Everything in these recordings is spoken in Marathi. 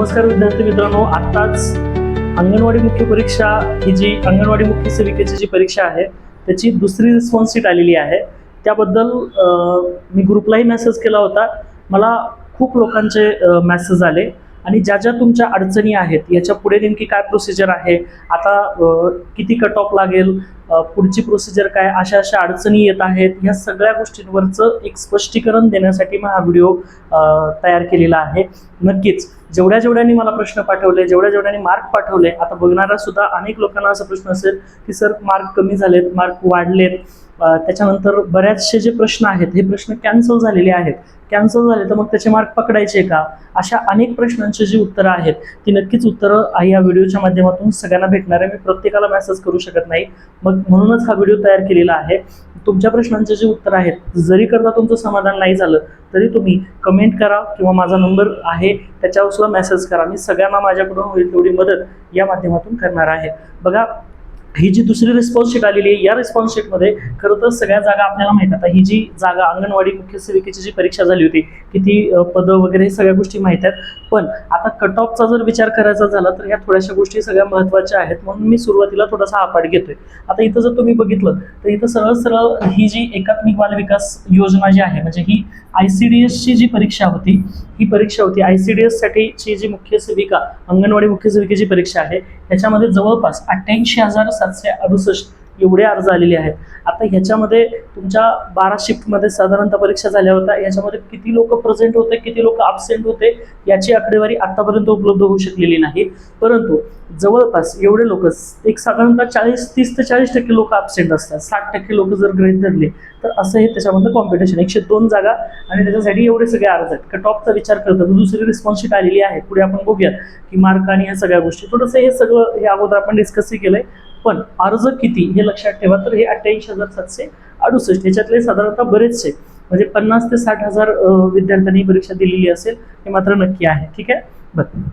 नमस्कार विद्यार्थी मित्रांनो आत्ताच अंगणवाडी मुख्य परीक्षा ही जी अंगणवाडी मुख्य सेविकेची जी परीक्षा आहे त्याची दुसरी रिस्पॉन्स शीट आलेली आहे. त्याबद्दल मी ग्रुपलाही मेसेज केला होता. मला खूप लोकांचे मेसेज आले. आणि ज्या ज्या तुमच्या अडचणी आहेत याच्यापुढे नेमकी काय प्रोसिजर आहे? आता किती कट ऑफ लागेल? पुढची प्रोसिजर काय? अशा अशा अडचणी येत आहेत. ह्या सगळ्या गोष्टींवरचं एक स्पष्टीकरण देण्यासाठी मी हा व्हिडिओ तयार केलेला आहे. नक्कीच जेवढ्या जेवढ्यांनी मला प्रश्न पाठवले जेवढ्या जेवढ्यांनी मार्क पाठवले आता बघणारा सुद्धा अनेक लोकांना असा प्रश्न असेल की सर मार्क कमी झालेत मार्क वाढलेत. त्याच्यानंतर बऱ्याचसे जे प्रश्न आहेत हे प्रश्न कॅन्सल झालेले आहेत. कॅन्सल झाले तर मग त्याचे मार्क पकडायचे का? अशा अनेक प्रश्नांची जी उत्तरं आहेत ती नक्कीच उत्तरं या व्हिडिओच्या माध्यमातून सगळ्यांना भेटणार आहे. मी प्रत्येकाला मेसेज करू शकत नाही. मग म्हणूनच हा व्हिडिओ तयार केलेला आहे. तुमच्या प्रश्नांचे जे उत्तर आहेत जरी करता तुमचं समाधान नाही झालं तरी तुम्ही कमेंट करा किंवा माझा नंबर आहे त्याच्यावर सुद्धा मेसेज करा. मी सगळ्यांना माझ्याकडून होईल तेवढी मदत या माध्यमातून करणार आहे. बघा ही जी दुसरी रिस्पॉन्स शीट आलेली आहे या रिस्पॉन्स शीटमध्ये खरं तर सगळ्या जागा आपल्याला माहीत आता ही जी जागा अंगणवाडी मुख्य सेविकेची जी परीक्षा झाली होती किती पदं वगैरे हे सगळ्या गोष्टी माहीत आहेत. पण आता कट ऑफचा जर विचार करायचा झाला तर ह्या थोड्याशा गोष्टी सगळ्या महत्त्वाच्या आहेत. म्हणून मी सुरुवातीला थोडासा आपाट घेतोय. आता इथं जर तुम्ही बघितलं तर इथं सरळ सरळ ही जी एकात्मिक बाल विकास योजना जी आहे म्हणजे ही आय सी डी एसची जी परीक्षा होती ही परीक्षा होती. आय सी डी एससाठीची जी मुख्य सेविका अंगणवाडी मुख्य सेविकेची परीक्षा आहे त्याच्यामध्ये जवळपास अठ्ठ्याऐंशी हजार सातशे अडुसष्ट एवढे अर्ज आलेले आहेत. आता ह्याच्यामध्ये तुमच्या बारा शिफ्टमध्ये साधारणतः परीक्षा झाल्या होत्या. याच्यामध्ये किती लोक प्रेझेंट होते किती लोक अबसेंट होते याची आकडेवारी आतापर्यंत उपलब्ध होऊ शकलेली नाही. परंतु जवळपास एवढे लोक एक साधारणतः चाळीस तीस ते चाळीस टक्के लोक अबसेंट असतात. साठ टक्के लोक जर ग्रहित धरले तर असं हे त्याच्यामध्ये कॉम्पिटिशन एकशे दोन जागा आणि त्याच्यासाठी एवढे सगळे अर्ज आहेत. का टॉपचा विचार करतात दुसरी रिस्पॉन्स आलेली आहे. पुढे आपण बघूयात की मार्क आणि ह्या सगळ्या गोष्टी. थोडंसं हे सगळं हे अगोदर आपण डिस्कसही केलंय. पण अर्ज किती हे लक्षात ठेवा. तर हे अठ्ठ्याऐंशी हजार सातशे अडुसष्ट. ह्याच्यातले साधारणतः बरेचसे म्हणजे पन्नास ते साठ हजार विद्यार्थ्यांनी परीक्षा दिलेली असेल हे मात्र नक्की आहे. ठीक आहे? बरं.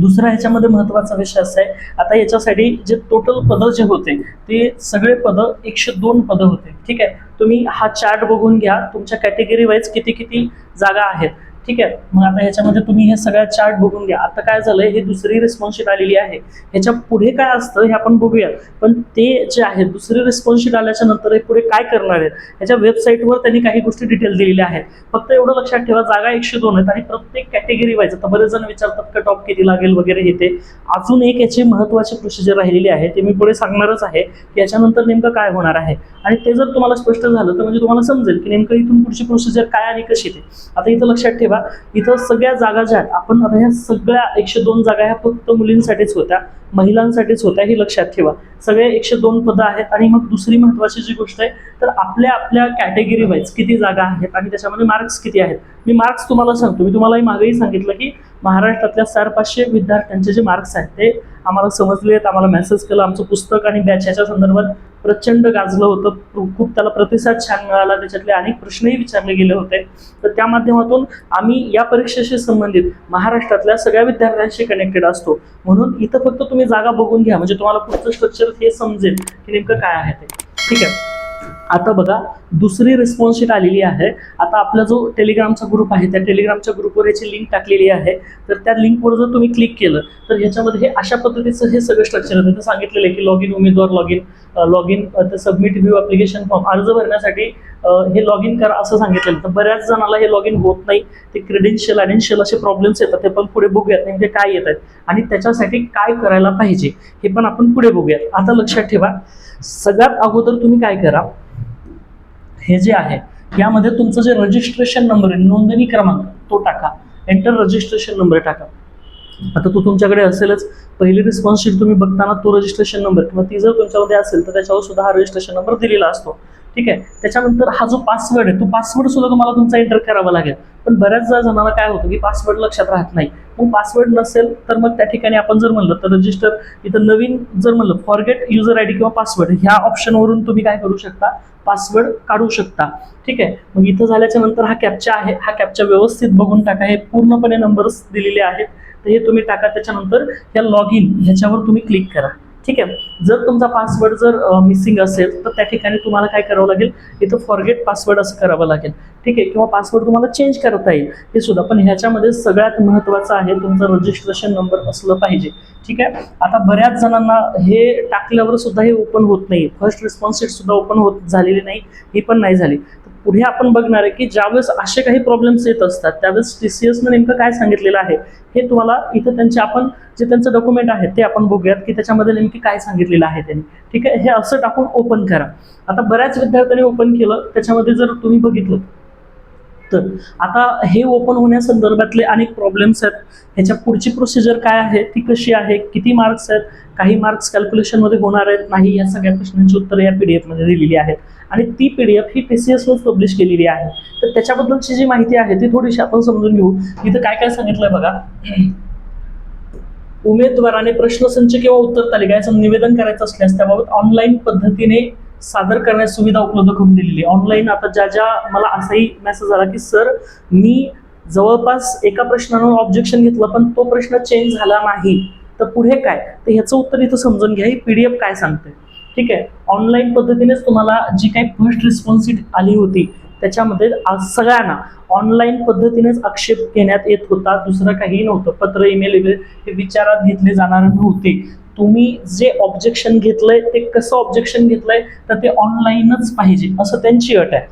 दुसरा ह्याच्यामध्ये महत्त्वाचा विषय असा आहे आता याच्यासाठी जे टोटल पदं जे होते ते सगळे पदं एकशे दोन पदं होते. ठीक आहे? तुम्ही हा चार्ट बघून घ्या तुमच्या कॅटेगरी वाईज किती किती जागा आहेत. ठीक आहे. मग आता ह्याच्यामध्ये तुम्ही हे सगळ्या चार्ट बघून घ्या. आता काय झालंय हे दुसरी रिस्पॉन्सशीट आलेली आहे. ह्याच्या पुढे काय असतं हे आपण बघूया. पण ते जे आहे दुसरी रिस्पॉन्सशीट आल्याच्यानंतर हे पुढे काय करणार आहेत? ह्याच्या वेबसाईटवर त्यांनी काही गोष्टी डिटेल दिलेल्या आहेत. फक्त एवढं लक्षात ठेवा जागा एकशे दोन आहेत आणि प्रत्येक कॅटेगरी वाईज आता बरेच जण विचारतात कट ऑफ किती लागेल वगैरे हे ते. अजून एक याची महत्त्वाची प्रोसिजर राहिलेली आहे ते मी पुढे सांगणारच आहे. की याच्यानंतर नेमकं काय होणार आहे? आणि ते जर तुम्हाला स्पष्ट झालं तर म्हणजे तुम्हाला समजेल की नेमकं इथून पुढची प्रोसिजर काय आणि कशी ते. आता इथं लक्षात ठेवा इथं सगळ्या जागा ज्या आहेत आपण आता ह्या सगळ्या एकशे दोन जागा ह्या फक्त मुलींसाठीच होत्या महिलांसाठीच होत्या हे लक्षात ठेवा. सगळे एकशे दोन पदं आहेत आणि मग दुसरी महत्वाची जी गोष्ट आहे तर आपल्या आपल्या कॅटेगरी वाईज किती जागा आहेत आणि त्याच्यामध्ये मार्क्स किती आहेत? मी मार्क्स तुम्हाला सांगतो. मी तुम्हालाही मागेही सांगितलं की महाराष्ट्रातल्या चार पाचशे विद्यार्थ्यांचे जे मार्क्स आहेत ते आम्हाला समजले आहेत आम्हाला मेसेज केलं आमचं पुस्तक आणि बॅच याच्या संदर्भात प्रचंड गाजलं होतं. खूप त्याला प्रतिसाद छान मिळाला. त्याच्यातले अनेक प्रश्नही विचारले गेले होते. तर त्या माध्यमातून आम्ही या परीक्षेशी संबंधित महाराष्ट्रातल्या सगळ्या विद्यार्थ्यांशी कनेक्टेड असतो. म्हणून इथं फक्त तुम्ही जागा बघून घ्या. म्हणजे तुम्हाला पुढचं स्ट्रक्चर हे समजेल की नेमकं काय आहे ते. ठीक आहे? आता बघा दुसरी रिस्पॉन्स शीट आलेली आहे. आता आपला जो टेलिग्रामचा ग्रुप आहे त्या टेलिग्रामच्या ग्रुपवर याची लिंक टाकलेली आहे. तर त्या लिंकवर जर तुम्ही क्लिक केलं तर ह्याच्यामध्ये हे अशा पद्धतीचं हे सगळं स्ट्रक्चर आहे. तिथं सांगितलेलं आहे की लॉग इन उमेदवार लॉग इन लॉग इन ते सबमिट व्ह्यू ॲप्लिकेशन फॉर्म अर्ज भरण्यासाठी हे लॉग इन करा असं सांगितलेलं. तर बऱ्याच जणाला हे लॉग इन होत नाही. ते क्रेडेन्शियल अडेन्शियल असे प्रॉब्लेम्स येतात. ते पण पुढे बघूयात नेमके काय येत आहेत. आणि त्याच्यासाठी काय करायला पाहिजे हे पण आपण पुढे बघूयात. आता लक्षात ठेवा सगळ्यात अगोदर तुम्ही काय करा हे जे आहे यामध्ये तुमचं जे रजिस्ट्रेशन नंबर आहे नोंदणी क्रमांक तो टाका. एंटर रजिस्ट्रेशन नंबर टाका. आता तो तुमच्याकडे असेलच. पहिली रिस्पॉन्सशीट तुम्ही बघताना तो रजिस्ट्रेशन नंबर किंवा ती जर तुमच्यामध्ये असेल तर त्याच्यावर सुद्धा हा रजिस्ट्रेशन नंबर दिलेला असतो. ठीक आहे? त्याच्यानंतर हा जो पासवर्ड आहे तो पासवर्ड सुद्धा तुम्हाला तुमचा एंटर करावा लागेल. पण बऱ्याच जणांना काय होतं की पासवर्ड लक्षात राहत नाही. मग पासवर्ड नसेल तर मग त्या ठिकाणी आपण जर म्हणलं तर रजिस्टर इथं नवीन जर म्हणलं फॉरगेट युजर आय डी किंवा पासवर्ड ह्या ऑप्शनवरून तुम्ही काय करू शकता? पासवर्ड काढू शकता. ठीक आहे? मग इथं झाल्याच्यानंतर हा कॅप्चा आहे हा कॅप्चा व्यवस्थित बघून टाका. हे पूर्णपणे नंबर्स दिलेले आहेत. तर हे तुम्ही टाका. त्याच्यानंतर या लॉग इन ह्याच्यावर तुम्ही क्लिक करा. ठीक आहे. जर तुमचा पासवर्ड जर मिसिंग असेल तर त्या ठिकाणी तुम्हाला काय करावं लागेल? इथं फॉरगेट पासवर्ड असं करावं लागेल. ठीक आहे. किंवा पासवर्ड तुम्हाला चेंज करता येईल हे सुद्धा. पण ह्याच्यामध्ये सगळ्यात महत्त्वाचं आहे तुमचं रजिस्ट्रेशन नंबर असलं पाहिजे. ठीक आहे? आता बऱ्याच जणांना हे टाकल्यावर सुद्धा हे ओपन होत नाही. फर्स्ट रिस्पॉन्स सुद्धा ओपन होत झालेली नाही. ही पण नाही झाली. पुढे आपण बघणार आहे की ज्यावेळेस असे काही प्रॉब्लेम्स येत असतात त्यावेळेस टी सी एसनं नेमकं काय सांगितलेलं आहे हे तुम्हाला इथं त्यांचे आपण जे त्यांचं डॉक्युमेंट आहे ते आपण बघूयात की त्याच्यामध्ये नेमकी काय सांगितलेलं आहे त्यांनी. ठीक आहे? हे असं टाकून ओपन करा. आता बऱ्याच विद्यार्थ्यांनी ओपन केलं त्याच्यामध्ये जर तुम्ही बघितलं तर आता हे ओपन होण्यासंदर्भातले अनेक प्रॉब्लेम्स आहेत. ह्याच्या पुढची प्रोसिजर काय आहे? ती कशी आहे? किती मार्क्स आहेत? काही मार्क्स कॅल्क्युलेशनमध्ये होणार आहेत? नाही? या सगळ्या प्रश्नांची उत्तरं या पी डी एफमध्ये दिलेली आहेत. आणि ती पी डी एफ ही टी सी एसनंच पब्लिश केलेली आहे. तर त्याच्याबद्दलची जी माहिती आहे ती थोडीशी आपण समजून घेऊ. इथं काय काय सांगितलंय बघा. उमेदवाराने प्रश्नसंच किंवा उत्तर तालिका याचं निवेदन करायचं असल्यास त्याबाबत ऑनलाईन पद्धतीने सादर करण्यास सुविधा उपलब्ध करून दिलेली आहे. ऑनलाईन आता ज्या ज्या मला असाही मेसेज आला की सर मी जवळपास एका प्रश्नावर ऑब्जेक्शन घेतलं पण तो प्रश्न चेंज झाला नाही. तर पुढे काय? तर ह्याचं उत्तर इथं समजून घ्या. ही पी डी एफ काय सांगते ठीक आहे? ऑनलाईन पद्धतीनेच तुम्हाला जी काही फर्स्ट रिस्पॉन्स आली होती त्याच्यामध्ये आज सगळ्यांना ऑनलाईन पद्धतीनेच आक्षेप घेण्यात येत होता. दुसरं काही नव्हतं. पत्र ईमेल वगैरे हे विचारात घेतले जाणार नव्हते. तुम्ही जे ऑब्जेक्शन घेतलंय ते कसं ऑब्जेक्शन घेतलंय तर ते ऑनलाईनच पाहिजे. असं त्यांची अट आहे.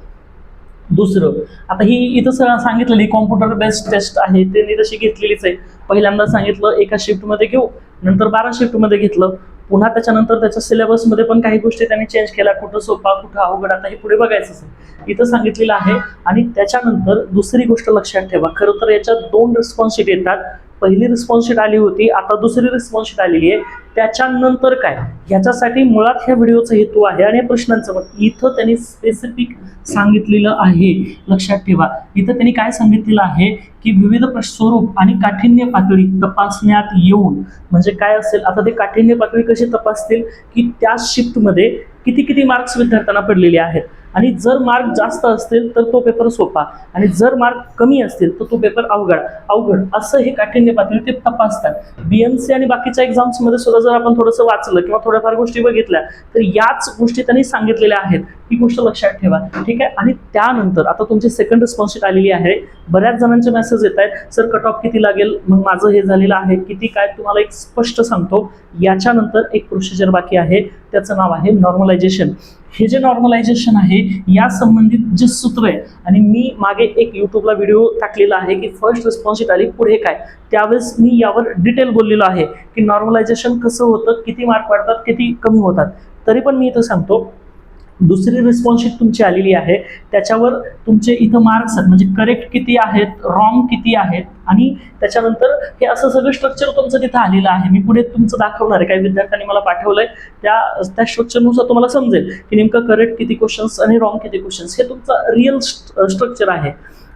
दुसरं आता ही इथं सगळं सांगितलेली कॉम्प्युटर बेस्ड टेस्ट आहे त्यांनी तशी घेतलेलीच आहे. पहिल्यांदा सांगितलं एका शिफ्टमध्ये घेऊ नंतर बारा शिफ्टमध्ये घेतलं. पुन्हा त्याच्यानंतर त्याच्या सिलेबसमध्ये पण काही गोष्टी त्यांनी चेंज केल्या. कुठं सोपा कुठं अवघड आता हे पुढे बघायचं असेल. इथं सांगितलेलं आहे. आणि त्याच्यानंतर दुसरी गोष्ट लक्षात ठेवा. खरं तर याच्यात दोन रिस्पॉन्स येतात. पहिली रिस्पॉन्स शीट आली होती आता दुसरी रिस्पॉन्स शीट आलेली आहे. त्याच्यानंतर काय? ह्याच्यासाठी मुळात ह्या व्हिडिओचा हेतू आहे आणि या प्रश्नांचं इथं त्यांनी स्पेसिफिक सांगितलेलं आहे. लक्षात ठेवा. इथं त्यांनी काय सांगितलेलं आहे की विविध स्वरूप आणि काठिण्य पातळी तपासण्यात येऊन म्हणजे काय असेल? आता ते काठिण्य पातळी कशी तपासतील? की त्या शिफ्टमध्ये किती किती मार्क्स विद्यार्थ्यांना पडलेले आहेत? आणि जर मार्क जास्त असतील तर तो पेपर सोपा. आणि जर मार्क कमी असतील तर तो पेपर अवघड. अवघड. असं हे काठिण्य पातळी ते तपासतात. बीएमसी आणि बाकीच्या एक्झाम्समध्ये सुद्धा जर आपण थोडंसं वाचलं किंवा थोड्याफार गोष्टी बघितल्या तर याच गोष्टी त्यांनी सांगितलेल्या आहेत. ही गोष्ट लक्षात ठेवा. ठीक आहे? आणि त्यानंतर आता तुमची सेकंड रिस्पॉन्सशीट आलेली आहे. बऱ्याच जणांचे मेसेज येत आहेत. सर कट ऑफ किती लागेल? मग माझं हे झालेलं आहे. किती काय? तुम्हाला एक स्पष्ट सांगतो. याच्यानंतर एक प्रोसिजर बाकी आहे. त्याचं नाव आहे नॉर्मलायझेशन हे जे नॉर्मलायझेशन आहे या संबंधित जे सूत्र आहे आणि मी मागे एक यूट्यूबला व्हिडिओ टाकलेला आहे की फर्स्ट रिस्पॉन्सिट आली पुढे काय? त्यावेळेस मी यावर डिटेल बोललेलो आहे की नॉर्मलायझेशन कसं होतं? किती मार्क वाढतात? किती कमी होतात? तरी पण मी इथं सांगतो दुसरी रिस्पॉन्सशीट तुमची आलेली आहे. त्याच्यावर तुमचे इथं मार्क्स आहेत. म्हणजे करेक्ट किती आहेत रॉंग किती आहेत आणि त्याच्यानंतर हे असं सगळं स्ट्रक्चर तुमचं तिथं आलेलं आहे. मी पुढे तुमचं दाखवणार आहे. काही विद्यार्थ्यांनी मला पाठवलंय. त्या त्या स्ट्रक्चरनुसार तुम्हाला समजेल की नेमकं करेक्ट किती क्वेश्चन्स आणि रॉंग किती क्वेश्चन्स हे तुमचं रिअल स्ट्रक्चर आहे.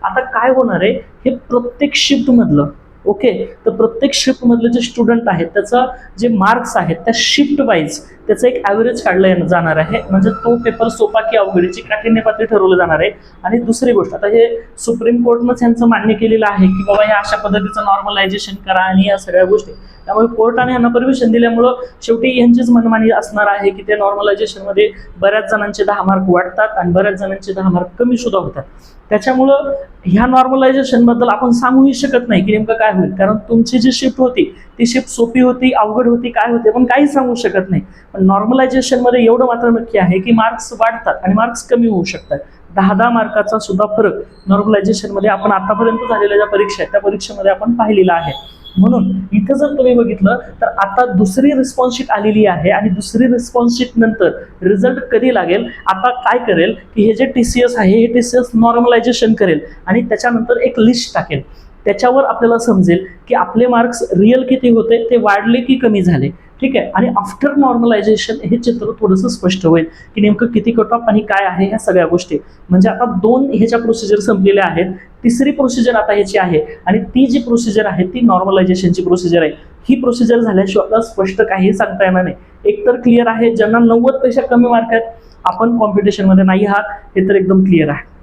आता काय होणार आहे? हे प्रत्येक शिफ्टमधलं ओके तर प्रत्येक शिफ्टमधले जे स्टुडंट आहेत त्याचा जे मार्क्स आहेत त्या शिफ्ट वाईज त्याचं एक ॲव्हरेज काढलं येणं जाणार आहे. म्हणजे तो पेपर सोपा की अवघडीची काठीण्य पातळी ठरवलं जाणार आहे. आणि दुसरी गोष्ट आता हे सुप्रीम कोर्टनंच यांचं मान्य केलेलं आहे की बाबा हे अशा पद्धतीचं नॉर्मलायझेशन करा आणि या सगळ्या गोष्टी. त्यामुळे कोर्टाने यांना परमिशन दिल्यामुळं शेवटी यांचीच मनमानी असणार आहे की त्या नॉर्मलायझेशनमध्ये बऱ्याच जणांचे दहा मार्क वाढतात आणि बऱ्याच जणांचे दहा मार्क कमी सुद्धा होतात. त्याच्यामुळं ह्या नॉर्मलायझेशनबद्दल आपण सांगूही शकत नाही की नेमकं काय होईल. कारण तुमची जी शिफ्ट होती ती शिफ्ट सोपी होती अवघड होती काय होते पण काही सांगू शकत नाही. पण नॉर्मलायझेशनमध्ये एवढं मात्र नक्की आहे की मार्क्स वाढतात आणि मार्क्स कमी होऊ शकतात. दहा दहा मार्काचा सुद्धा फरक नॉर्मलायझेशनमध्ये आपण आतापर्यंत झालेल्या ज्या परीक्षा आहेत त्या परीक्षेमध्ये आपण पाहिलेला आहे. म्हणून इथं जर तुम्ही बघितलं तर आता दुसरी रिस्पॉन्स शीट आलेली आहे आणि दुसरी रिस्पॉन्स शीट नंतर रिझल्ट कधी लागेल? आता काय करेल की हे जे टी सी एस आहे हे टी सी एस नॉर्मलायझेशन करेल आणि त्याच्यानंतर एक लिस्ट टाकेल. त्याच्यावर आपल्याला समजेल की आपले मार्क्स रिअल किती होते ते वाढले की कमी झाले. ठीक आहे? आणि आफ्टर नॉर्मलायझेशन हे चित्र थोडंसं स्पष्ट होईल की नेमकं किती कट ऑफ आणि काय आहे ह्या सगळ्या गोष्टी. म्हणजे आता दोन ह्याच्या प्रोसिजर संपलेल्या आहेत तिसरी प्रोसिजर आता ह्याची आहे आणि ती जी प्रोसिजर आहे ती नॉर्मलायझेशनची प्रोसिजर आहे. ही प्रोसिजर झाल्याशिवाय आपल्याला स्पष्ट काही सांगता येणार नाही. एकतर क्लिअर आहे ज्यांना नव्वदपेक्षा कमी मार्क आहेत आपण कॉम्पिटिशनमध्ये नाही आहात हे तर एकदम क्लिअर आहे.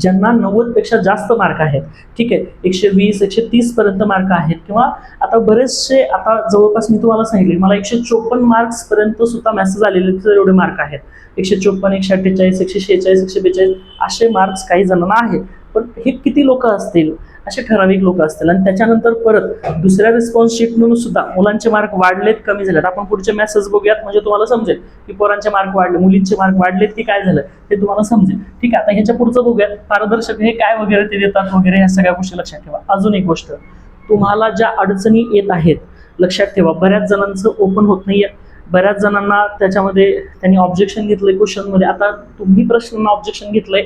ज्यांना नव्वदपेक्षा जास्त मार्क आहेत. ठीक आहे एकशे वीस एकशे तीसपर्यंत मार्क आहेत. किंवा आता बरेचसे आता जवळपास मी तुम्हाला सांगितले मला एकशे चोपन्न मार्क्सपर्यंत सुद्धा मेसेज आलेले तर एवढे मार्क आहेत. एकशे चोपन्न एकशे अठ्ठेचाळीस एकशे शेहेचाळीस एकशे बेचाळीस असे मार्क्स काही जणांना आहेत. पण हे किती लोक असतील? असे ठराविक लोक असतील आणि त्याच्यानंतर परत दुसऱ्या रिस्पॉन्स शीटमधून सुद्धा मुलांचे मार्क वाढलेत कमी झालेत. आपण पुढचे मेसेज बघूयात म्हणजे तुम्हाला समजेल की पोरांचे मार्क वाढले मुलींचे मार्क वाढलेत की काय झालं ते तुम्हाला समजेल. ठीक आहे आता ह्याच्या पुढचं बघूयात. पारदर्शक हे काय वगैरे ते देतात वगैरे ह्या सगळ्या गोष्टी लक्षात ठेवा. अजून एक गोष्ट तुम्हाला ज्या अडचणी येत आहेत लक्षात ठेवा बऱ्याच जणांचं ओपन होत नाहीये. बऱ्याच जणांना त्याच्यामध्ये त्यांनी ऑब्जेक्शन घेतलंय क्वेश्चनमध्ये आता तुम्ही प्रश्नांना ऑब्जेक्शन घेतलंय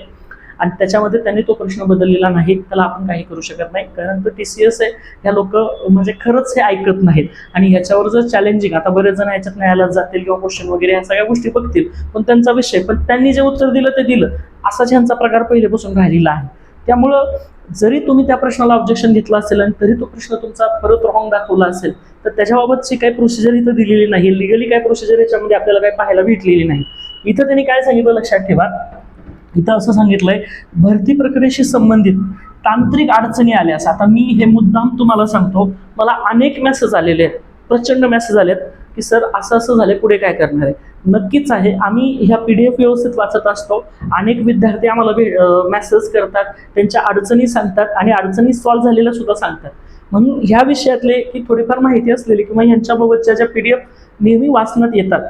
आणि त्याच्यामध्ये त्यांनी तो प्रश्न बदललेला नाही त्याला आपण काही करू शकत नाही. कारण टी सी एस आहे ह्या लोक म्हणजे खरंच हे ऐकत नाहीत. आणि ह्याच्यावर जर चॅलेंजिंग आता बरेच जण याच्यात न्यायालयात जातील किंवा क्वेश्चन वगैरे ह्या सगळ्या गोष्टी बघतील. पण त्यांचा विषय पण त्यांनी जे उत्तर दिलं ते दिलं. असाच ह्यांचा प्रकार पहिलेपासून राहिलेला आहे. त्यामुळं जरी तुम्ही त्या प्रश्नाला ऑब्जेक्शन घेतलं असेल आणि तरी तो प्रश्न तुमचा परत रॉंग दाखवला असेल तर त्याच्याबाबतची काही प्रोसिजर इथं दिलेली नाही. लिगली काय प्रोसिजर याच्यामध्ये आपल्याला काही पाहायला भेटलेली नाही. इथं त्यांनी काय सांगितलं? लक्षात ठेवा. इथं असं सांगितलंय भरती प्रक्रियेशी संबंधित तांत्रिक अडचणी आल्यास आता मी हे मुद्दाम तुम्हाला सांगतो मला अनेक मेसेज आलेले आहेत प्रचंड मेसेज आलेत की सर असं असं झालं पुढे काय करणार आहे? नक्कीच आहे. आम्ही ह्या पी डी एफ व्यवस्थित वाचत असतो. अनेक विद्यार्थी आम्हाला मेसेज करतात त्यांच्या अडचणी सांगतात आणि अडचणी सॉल्व्ह झालेल्या सुद्धा सांगतात. म्हणून ह्या विषयातले की थोडीफार माहिती असलेली किंवा यांच्याबाबतच्या ज्या पी डी एफ नेहमी वाचण्यात येतात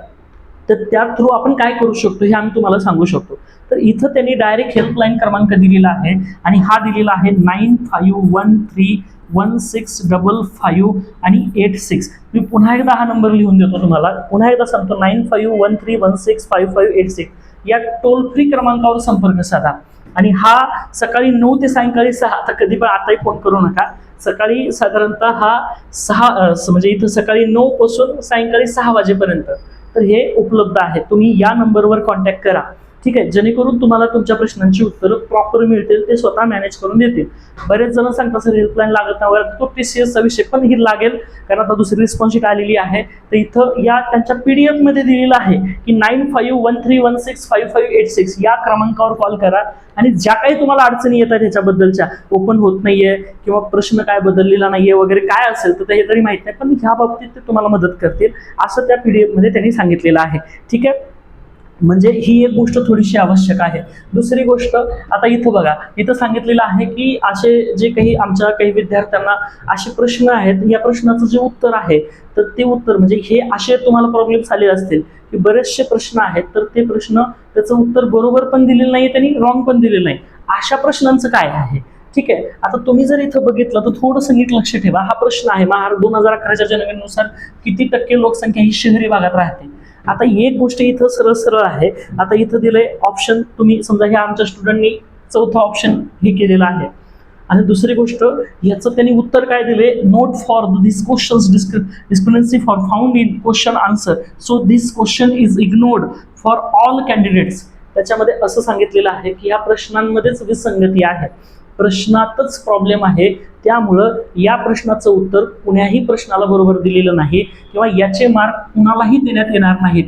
तर त्या थ्रू आपण काय करू शकतो हे आम्ही तुम्हाला सांगू शकतो. तर इथं त्यांनी डायरेक्ट हेल्पलाईन क्रमांक दिलेला आहे आणि हा दिलेला आहे nine five one three one six double five आणि एट सिक्स मी पुन्हा एकदा हा नंबर लिहून देतो तुम्हाला. पुन्हा एकदा सांगतो nine five one three one six five five eight six या टोल फ्री क्रमांकावर संपर्क साधा. आणि हा सकाळी नऊ ते सायंकाळी सहा आता कधी पण आताही फोन करू नका. सकाळी साधारणतः हा सहा म्हणजे इथं सकाळी नऊ पासून सायंकाळी सहा वाजेपर्यंत. तर हे उपलब्ध आहे. तुम्ही या नंबरवर कॉन्टॅक्ट करा. ठीक आहे जेणेकरून तुम्हाला तुमच्या प्रश्नांची उत्तरं प्रॉपर मिळतील ते स्वतः मॅनेज करून देतील. बरेच जण सांगतात सर हेल्पलाईन लागत नाही. वगैरे तो टी सी एसचा विषय पण ही लागेल कारण आता दुसरी रिस्पॉन्स शीट आलेली आहे. तर इथं या त्यांच्या पी डी एफमध्ये दिलेलं आहे की nine five one three one six five five eight six या क्रमांकावर कॉल करा आणि ज्या काही तुम्हाला अडचणी येतात ह्याच्याबद्दलच्या ओपन होत नाहीये किंवा प्रश्न काय बदललेला नाहीये वगैरे काय असेल तर हे तरी माहीत नाही पण ह्या बाबतीत ते तुम्हाला मदत करतील असं त्या पी डी एफमध्ये त्यांनी सांगितलेलं आहे. ठीक आहे? म्हणजे ही एक गोष्ट थोडीशी आवश्यक आहे. दुसरी गोष्ट आता इथं बघा इथं सांगितलेलं आहे की असे जे काही आमच्या काही विद्यार्थ्यांना असे प्रश्न आहेत या प्रश्नाचं जे उत्तर आहे तर ते उत्तर म्हणजे हे असे तुम्हाला प्रॉब्लेम्स आले असतील की बरेचसे प्रश्न आहेत तर ते प्रश्न त्याचं उत्तर बरोबर पण दिलेलं नाही त्यांनी रॉंग पण दिलेलं नाही. अशा प्रश्नांचं काय आहे? ठीक आहे? आता तुम्ही जर इथं बघितलं तर थोडंसं नीट लक्ष ठेवा. हा प्रश्न आहे महार दोन हजार अकराच्या जनगणनेनुसार किती टक्के लोकसंख्या ही शहरी भागात राहते? आता एक गोष्ट इथं सरळ सरळ आहे. आता इथं दिलंय ऑप्शन तुम्ही समजा ह्या आमच्या स्टुडंटनी चौथा ऑप्शन हे केलेलं आहे. आणि दुसरी गोष्ट ह्याचं त्यांनी उत्तर काय दिले note for this questions discrepancy for found in question answer so this question is ignored for all candidates त्याच्यामध्ये असं सांगितलेलं आहे की या प्रश्नांमध्येच विसंगती आहे. प्रश्नातच प्रॉब्लेम आहे. त्यामुळं या प्रश्नाचं उत्तर कुण्याही प्रश्नाला बरोबर दिलेलं नाही किंवा याचे मार्क कुणालाही देण्यात येणार नाहीत.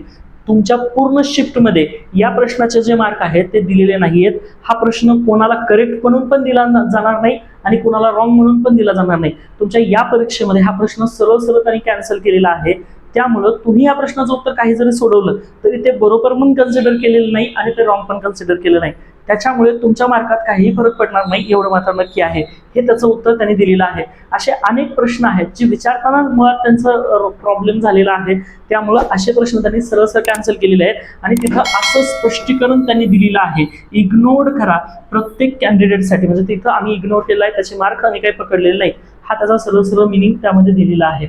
तुमच्या पूर्ण शिफ्टमध्ये या प्रश्नाचे जे मार्क आहेत ते दिलेले नाही आहेत हा प्रश्न कोणाला करेक्ट म्हणून पण दिला जाणार नाही आणि कोणाला रॉंग म्हणून पण दिला जाणार नाही. तुमच्या या परीक्षेमध्ये हा प्रश्न सरळ सरळ त्यांनी कॅन्सल केलेला आहे. त्यामुळं तुम्ही या प्रश्नाचं उत्तर काही जरी सोडवलं तरी ते बरोबर पण कन्सिडर केलेलं नाही आणि ते रॉंग पण कन्सिडर केलं नाही. त्याच्यामुळे तुमच्या मार्कात काहीही फरक पडणार नाही एवढं मात्र नक्की आहे. हे त्याचं उत्तर त्यांनी दिलेलं आहे. असे अनेक प्रश्न आहेत जे विचारताना मुळात त्यांचं प्रॉब्लेम झालेला आहे. त्यामुळं असे प्रश्न त्यांनी सरळ सरळ कॅन्सल केलेले आहेत. आणि तिथं असं स्पष्टीकरण त्यांनी दिलेलं आहे. इग्नोर्ड करा. प्रत्येक कॅन्डिडेटसाठी म्हणजे तिथं आम्ही इग्नोर केलं आहे. त्याचे मार्क आम्ही काही पकडलेले नाही. हा त्याचा सरळ सरळ मिनिंग त्यामध्ये दिलेला आहे.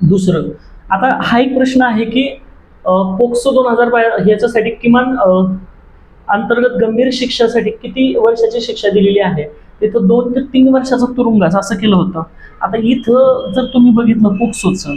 दुसरं. आता हा एक प्रश्न आहे की पोक्सो दोन हजार ह्याच्यासाठी किमान अंतर्गत गंभीर शिक्षासाठी किती वर्षाची शिक्षा दिलेली आहे? तिथं दोन ते तीन वर्षाचा तुरुंगास असं केलं होतं. आता इथं जर तुम्ही बघितलं पोक्सोचं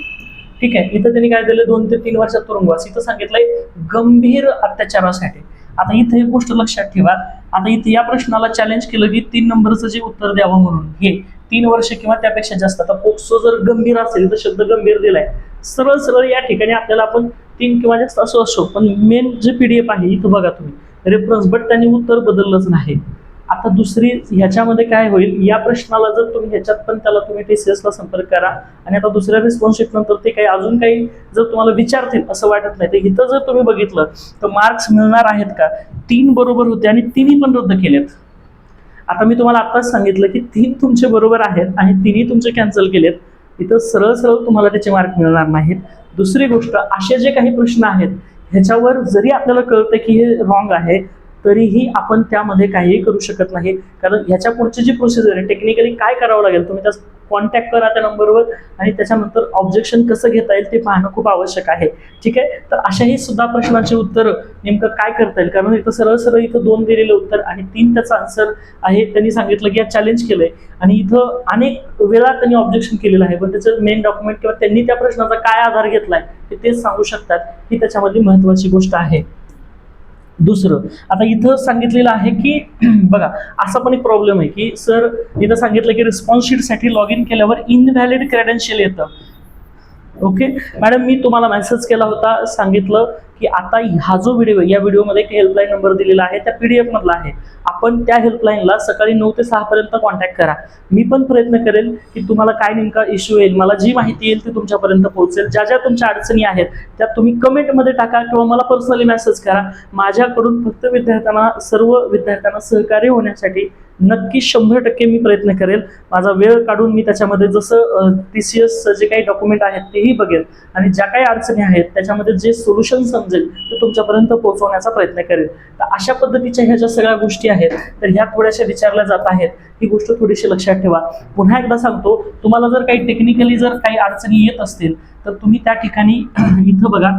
ठीक आहे इथं त्यांनी काय दिलं दोन ते तीन वर्षात तुरुंगवास. इथं सांगितलंय गंभीर अत्याचारासाठी. आता इथं एक गोष्ट लक्षात ठेवा. आता इथे या प्रश्नाला चॅलेंज केलं की तीन नंबरचं जे उत्तर द्यावं म्हणून. हे तीन वर्ष किंवा त्यापेक्षा जास्त. आता पोक्सो जर गंभीर असेल तर शब्द गंभीर दिलाय. सरळ सरळ या ठिकाणी आपल्याला आपण तीन किंवा जास्त असो असो पण मेन जे पीडीएफ आहे इथं बघा तुम्ही. रेफरन्स बट त्यांनी उत्तर बदललंच नाही. आता दुसरी ह्याच्यामध्ये काय होईल? या प्रश्नाला जर तुम्ही ह्याच्यात पण त्याला तुम्ही टी सी एसला संपर्क करा आणि आता दुसऱ्या रिस्पॉन्स नंतर ते काही अजून काही जर तुम्हाला विचारतील असं वाटत नाही. तर इथं जर तुम्ही बघितलं तर मार्क्स मिळणार आहेत का? तीन बरोबर होते आणि तिन्ही पण रद्द केलेत. आता मी तुम्हाला आत्ताच सांगितलं की तीन तुमचे बरोबर आहेत आणि तिन्ही तुमचे कॅन्सल केलेत. इथं सरळ सरळ तुम्हाला त्याचे मार्क मिळणार नाहीत. दुसरी गोष्ट असे जे काही प्रश्न आहेत ह्याच्यावर जरी आपल्याला कळतं की हे रॉंग आहे तरीही आपण त्यामध्ये काहीही करू शकत नाही. कारण ह्याच्या पुढची जी प्रोसिजर आहे टेक्निकली काय करावं लागेल तुम्ही त्या कॉन्टॅक्ट करा त्या नंबरवर आणि त्याच्यानंतर ऑब्जेक्शन कसं घेता येईल ते पाहणं खूप आवश्यक आहे. ठीक आहे? तर अशाही सुद्धा प्रश्नाचे उत्तर नेमकं काय करता येईल? कारण इथं सरळ सरळ इथं दोन दिलेले उत्तर आणि तीन त्याचं आन्सर आहे. त्यांनी सांगितलं की या चॅलेंज केलंय. आणि इथं अनेक वेळा त्यांनी ऑब्जेक्शन केलेलं आहे. पण त्याचं मेन डॉक्युमेंट किंवा त्यांनी त्या प्रश्नाचा काय आधार घेतलाय ते तेच सांगू शकतात. ही त्याच्यामधली महत्वाची गोष्ट आहे. दुसरं. आता इथं सांगितलेलं आहे की बघा असा पण एक प्रॉब्लेम आहे की सर इथं सांगितलं की रिस्पॉन्स शीटसाठी लॉग इन केल्यावर इनव्हॅलिड क्रेडेन्शियल येतं. ओके मॅडम मी तुम्हाला मेसेज केला होता सांगितलं की आता हा जो व्हिडिओ आहे या व्हिडिओमध्ये एक हेल्पलाईन नंबर दिलेला आहे त्या पी डी एफमधला आहे. आपण त्या हेल्पलाईनला सकाळी नऊ ते सहापर्यंत कॉन्टॅक्ट करा. मी पण प्रयत्न करेल की तुम्हाला काय नेमका इश्यू येईल मला जी माहिती येईल ती तुमच्यापर्यंत पोहोचेल. ज्या ज्या तुमच्या अडचणी आहेत त्या तुम्ही कमेंटमध्ये टाका किंवा मला पर्सनली मेसेज करा. माझ्याकडून फक्त विद्यार्थ्यांना सर्व विद्यार्थ्यांना सहकार्य होण्यासाठी नक्की शंभर टक्के मी प्रयत्न करेल. माझा वेळ काढून मी त्याच्यामध्ये जसं टी सी एस जे काही डॉक्युमेंट आहेत तेही बघेल. आणि ज्या काही अडचणी आहेत त्याच्यामध्ये जे सोल्युशन समजेल ते तुमच्यापर्यंत पोहोचवण्याचा प्रयत्न करेल. तर अशा पद्धतीच्या ह्या ज्या सगळ्या गोष्टी आहेत तर ह्या थोड्याशा विचारल्या जात आहेत. ही गोष्ट थोडीशी लक्षात ठेवा. पुन्हा एकदा सांगतो तुम्हाला जर काही टेक्निकली जर काही अडचणी येत असतील तर तुम्ही त्या ठिकाणी इथं बघा.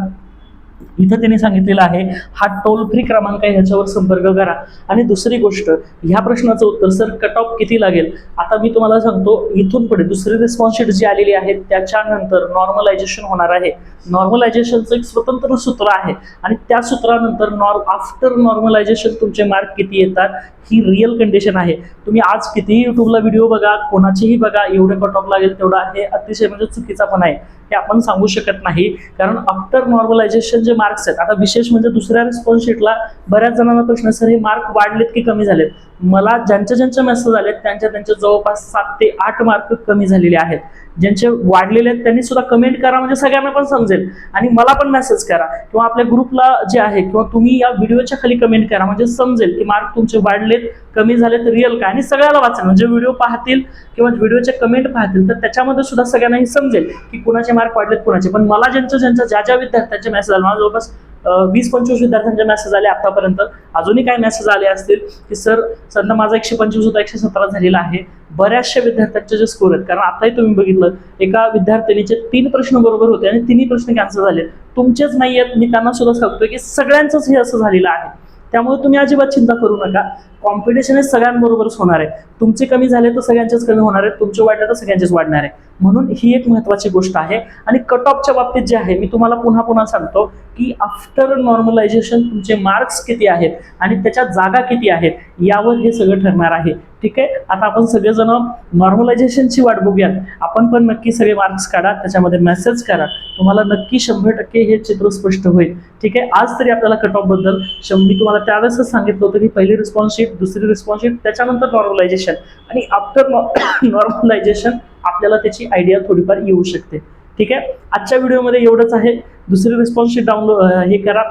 इथं त्यांनी सांगितलेलं आहे हा टोल फ्री क्रमांक आहे ह्याच्यावर संपर्क करा. आणि दुसरी गोष्ट ह्या प्रश्नाचं उत्तर सर कट ऑफ किती लागेल? आता मी तुम्हाला सांगतो इथून पुढे दुसरी रिस्पॉन्सशीट जी आलेली आहे त्याच्यानंतर नॉर्मलायझेशन होणार आहे. नॉर्मलायझेशनचं एक स्वतंत्र सूत्र आहे आणि त्या सूत्रानंतर नॉर आफ्टर नॉर्मलायझेशन तुमचे मार्क किती येतात ही रिअल कंडिशन आहे. तुम्ही आज कितीही युट्यूबला व्हिडिओ बघा कोणाचेही बघा एवढे कट ऑफ लागेल तेवढा आहे अतिशय म्हणजे चुकीचा पण आहे. हे आपण सांगू शकत नाही. कारण आफ्टर नॉर्मलायझेशन जे मार्क्स आहेत आता विशेष म्हणजे दुसऱ्या रिस्पॉन्स शीटला बऱ्याच जणांना प्रश्न सर हे मार्क वाढलेत की कमी झालेत? मला ज्यांच्या ज्यांच्या मेसेज आलेत त्यांच्या त्यांच्या जवळपास सात ते आठ मार्क कमी झालेले आहेत. ज्यांचे वाढलेले आहेत त्यांनी सुद्धा कमेंट करा म्हणजे सगळ्यांना पण समजेल. आणि मला पण मेसेज करा. किंवा आपल्या ग्रुपला जे आहे किंवा तुम्ही या व्हिडिओच्या खाली कमेंट करा म्हणजे समजेल की मार्क तुमचे वाढलेत कमी झालेत रिअल काय आणि सगळ्याला वाचेल. म्हणजे व्हिडिओ पाहतील किंवा व्हिडिओचे कमेंट पाहतील तर त्याच्यामध्ये सुद्धा सगळ्यांना हे समजेल की कुणाचे मार्क वाढलेत कुणाचे. पण मला ज्यांच्या ज्यांच्या ज्या ज्या विद्यार्थ्यांचे मेसेज आले मला जवळपास वीस पंचवीस विद्यार्थ्यांचे मेसेज आले आतापर्यंत. अजूनही काय मेसेज आले असतील की सर सध्या माझा एकशे पंचवीस होता एकशे सतरा झालेला आहे. बऱ्याचशा विद्यार्थ्यांचे जे स्कोर आहेत कारण आताही तुम्ही बघितलं एका विद्यार्थिनीचे तीन प्रश्न बरोबर होते आणि तिन्ही प्रश्न कॅन्सल झाले. तुमचेच नाही आहेत मी त्यांना सुद्धा सांगतोय की सगळ्यांचंच हे असं झालेलं आहे. त्यामुळे तुम्ही अजिबात चिंता करू नका. कॉम्पिटिशन हे सगळ्यांबरोबरच होणार आहे. तुमचे कमी झाले तर सगळ्यांचेच कमी होणार आहे. तुमचे वाढले तर सगळ्यांचेच वाढणार आहे. म्हणून ही एक महत्त्वाची गोष्ट आहे. आणि कट ऑफच्या बाबतीत जे आहे मी तुम्हाला पुन्हा पुन्हा सांगतो की आफ्टर नॉर्मलायझेशन तुमचे मार्क्स किती आहेत आणि त्याच्या जागा किती आहेत यावर हे सगळं ठरणार आहे. ठीक आहे? आता आपण सगळेजण नॉर्मलायझेशनची वाट बघूयात. आपण पण नक्की सगळे मार्क्स काढा त्याच्यामध्ये मेसेज करा. तुम्हाला नक्की शंभर टक्के हे चित्र स्पष्ट होईल. ठीक आहे? आज तरी आपल्याला कट ऑफबद्दल शं- मी तुम्हाला त्यावेळेसच सांगितलं होतं की पहिली रिस्पॉन्स दुसरी रिस्पॉन्स त्याच्यानंतर नॉर्मलायझेशन आणि आफ्टर नॉर्मलायझेशन आपल्याला त्याची आयडिया थोडीफार येऊ शकते. ठीक आहे? आजच्या व्हिडिओमध्ये एवढंच आहे. दुसरी रिस्पॉन्स डाउनलोड हे करा.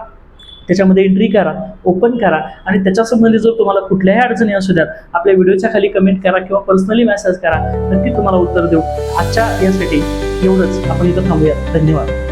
त्याच्यामध्ये एंट्री करा ओपन करा. आणि त्याच्यासंबंधी जर तुम्हाला कुठल्याही अडचणी असू द्यात आपल्या व्हिडिओच्या खाली कमेंट करा किंवा पर्सनली मेसेज करा नक्की तुम्हाला उत्तर देऊ. आजच्या यासाठी एवढंच. आपण इथं थांबूया धन्यवाद.